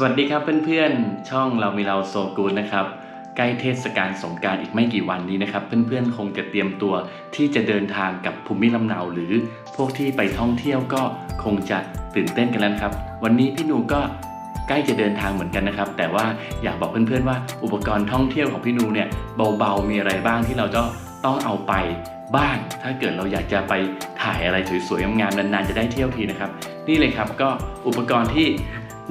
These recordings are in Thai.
สวัสดีครับเพื่อนๆ ช่องเรามีเราโซกูดนะครับ ใกล้เทศกาลสงการอีกไม่กี่วันนี้นะครับ เพื่อนๆ คงจะเตรียมตัวที่จะเดินทางกับภูมิลำเนาหรือพวกที่ไปท่องเที่ยวก็คงจะตื่นเต้นกันแล้วครับ วันนี้พี่หนูก็ใกล้จะเดินทางเหมือนกันนะครับ แต่ว่าอยากบอกเพื่อนๆว่าอุปกรณ์ท่องเที่ยวของพี่หนูเนี่ยเบาๆมีอะไรบ้างที่เราจะต้องเอาไปบ้าง ถ้าเกิดเราอยากจะไปถ่ายอะไรสวยๆงามๆนานๆจะได้เที่ยวทีนะครับ นี่เลยครับก็อุปกรณ์ที่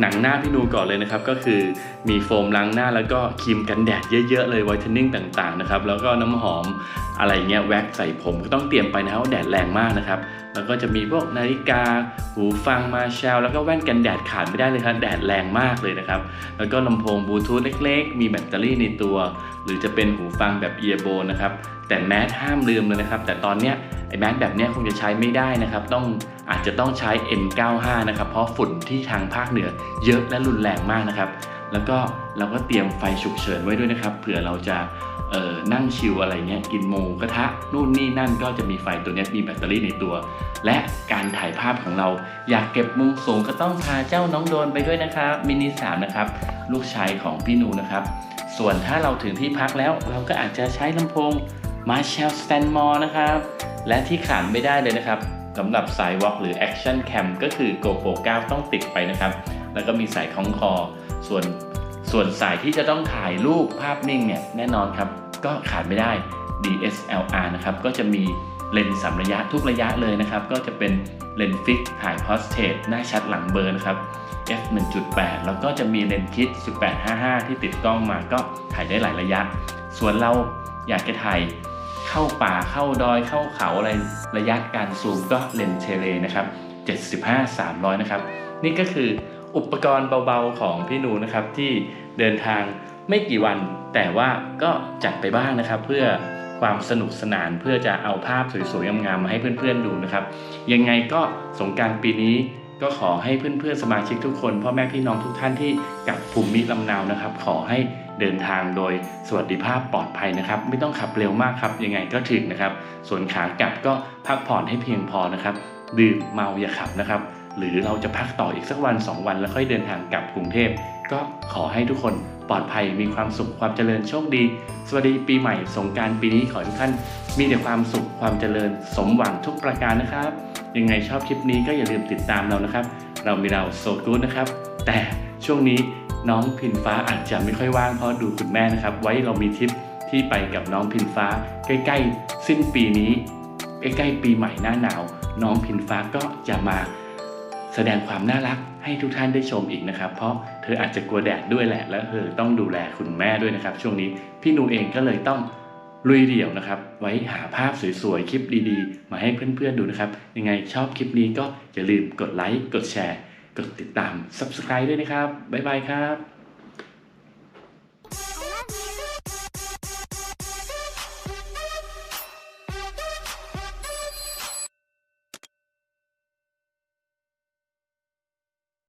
หนังหน้าพี่นูก่อนเลยนะครับ ก็คือมีโฟมล้างหน้าแล้วก็ครีมกันแดดเยอะๆ เลยไวท์เทนนิ่งต่างๆนะครับ แล้วก็น้ำหอมอะไรเงี้ยแว็กใส่ผมก็ต้องเตรียมไปนะครับแดดแรงมากนะครับ แล้วก็จะมีพวกนาฬิกา หูฟังมาแชลแล้วก็แว่นกันแดดขาดไม่ได้เลยครับแดดแรงมากเลยนะครับ แล้วก็ลำโพงบลูทูธเล็กๆ มีแบตเตอรี่ในตัว หรือจะเป็นหูฟังแบบเอียร์โบนะครับแต่แมสห้ามลืมเลยนะครับ แต่ตอนเนี้ยไอ้แมสแบบเนี้ยคงจะใช้ไม่ได้นะครับ ต้อง อาจจะต้องใช้ N95 นะครับเพราะฝุ่นที่ทางภาคเหนือเยอะและรุนแรงมากนะครับ แล้วก็เราก็เตรียมไฟฉุกเฉินไว้ด้วยนะครับเผื่อเราจะนั่งชิลอะไรเงี้ยกินหมูกระทะนู่นนี่นั่นก็จะมีไฟตัวนี้มีแบตเตอรี่ในตัว และการถ่ายภาพของเรา อยากเก็บมุมสูงก็ต้องพาเจ้าน้องโดนไปด้วยนะครับมินิสามนะครับลูกชายของพี่นูนะครับ ส่วนถ้าเราถึงที่พักแล้ว เราก็อาจจะใช้ลำโพง Marshall Stanmore นะครับ และที่ขาดไม่ได้เลยนะครับ สำหรับสายวอล์กหรือ Action Cam ก็คือ GoPro 9 ต้องติดไปนะครับ แล้วก็มีสายคล้องคอ ส่วนส่วนสายที่จะต้องถ่ายรูปภาพนิ่งเนี่ยแน่นอนครับ ก็ขาดไม่ได้ DSLR นะครับ ก็จะมีเลนส์สามระยะทุกระยะเลยนะครับ ก็จะเป็นเลนส์ฟิกถ่ายพอสเท e หน้าชัดหลังเบอร์นะครับ f 1.8 แล้วก็จะมีเลนส์คิด 1855 ที่ติดกล้องมาก็ถ่ายได้หลายระยะ ส่วนเราอยากจะถ่าย เข้าป่าเข้าดอยเข้าเขาอะไรระยะการซูมก็เลนเทเลนะครับ75 300 นะครับ นี่ก็คืออุปกรณ์เบาๆของพี่หนูนะครับที่เดินทางไม่กี่วัน แต่ว่าก็จัดไปบ้างนะครับ เพื่อความสนุกสนานเพื่อจะเอาภาพสวยๆงามๆมาให้เพื่อนๆดูนะครับ ยังไงก็สงกรารปีนี้ ก็ขอให้เพื่อนๆสมาชิกทุกคนพ่อแม่พี่น้องทุกท่านที่กลับภูมิลำเนานะครับ ขอให้เดินทางโดยสวัสดิภาพปลอดภัยนะครับ ไม่ต้องขับเร็วมากครับ ยังไงก็ถึงนะครับ ส่วนขากลับก็พักผ่อนให้เพียงพอนะครับ ดื่มเมาอย่าขับนะครับ หรือเราจะพักต่ออีกสักวัน 2 วันแล้วค่อยเดินทางกลับกรุงเทพก็ขอให้ทุกคนปลอดภัยมีความสุขความเจริญโชคดี สวัสดีปีใหม่สงการปีนี้ขอให้ทุกท่าน มีแต่ความสุขความเจริญสมหวังทุกประการนะครับ ยังไงชอบคลิปนี้ก็อย่าลืมติดตามเรานะครับ เรามีเราโซกูดนะครับ แต่ช่วงนี้น้องพินฟ้าอาจจะไม่ค่อยว่างเพราะดูคุณแม่นะครับ ไว้เรามีทริปที่ไปกับน้องพินฟ้า ใกล้ๆ สิ้นปีนี้ใกล้ๆปีใหม่หน้าหนาว น้องพินฟ้าก็จะมาแสดงความน่ารักให้ทุกท่านได้ชมอีกนะครับ เพราะเธออาจจะกลัวแดดด้วยแหละ และเธอต้องดูแลคุณแม่ด้วยนะครับ ช่วงนี้พี่นูเองก็เลยต้อง ลุยเดี่ยวนะครับ ไว้หาภาพสวยๆ คลิปดีๆ มาให้เพื่อนๆดูนะครับ ยังไงชอบคลิปนี้ก็อย่าลืมกดไลค์ กดแชร์ กดติดตาม Subscribe ด้วยนะครับ บ๊ายบายครับ